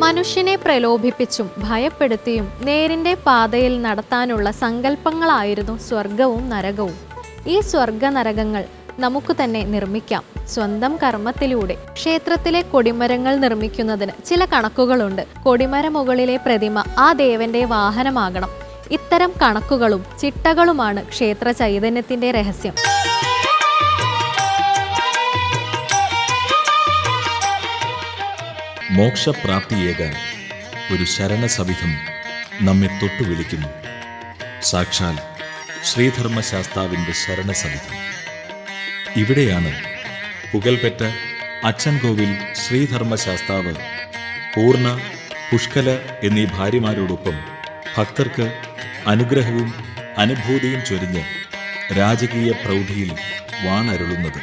മനുഷ്യനെ പ്രലോഭിപ്പിച്ചും ഭയപ്പെടുത്തിയും നേരിന്റെ പാതയിൽ നടത്താനുള്ള സങ്കല്പങ്ങളായിരുന്നു സ്വർഗവും നരകവും. ഈ സ്വർഗ നരകങ്ങൾ നമുക്ക് തന്നെ നിർമ്മിക്കാം. സ്വന്തം കർമ്മത്തിലൂടെ ക്ഷേത്രത്തിലെ കൊടിമരങ്ങൾ നിർമ്മിക്കുന്നതിന് ചില കണക്കുകളുണ്ട്. കൊടിമര മുകളിലെ പ്രതിമ ആ ദേവന്റെ വാഹനമാകണം. ഇത്തരം കണക്കുകളും ചിട്ടകളുമാണ് ക്ഷേത്ര ചൈതന്യത്തിന്റെ രഹസ്യം. മോക്ഷപ്രാപ്തിയേകാൻ ഒരു ശരണസവിധം നമ്മെ തൊട്ടു വിളിക്കുന്നു. സാക്ഷാൽ ശ്രീധർമ്മശാസ്താവിന്റെ ശരണസവിധം. ഇവിടെയാണ് പുകൽപെറ്റ അച്ചൻകോവിൽ ശ്രീധർമ്മശാസ്താവ് പൂർണ പുഷ്കല എന്നീ ഭാര്യമാരോടൊപ്പം ഭക്തർക്ക് അനുഗ്രഹവും അനുഭൂതിയും ചൊരിഞ്ഞ് രാജകീയ പ്രൗഢിയിൽ വാണരുളുന്നത്.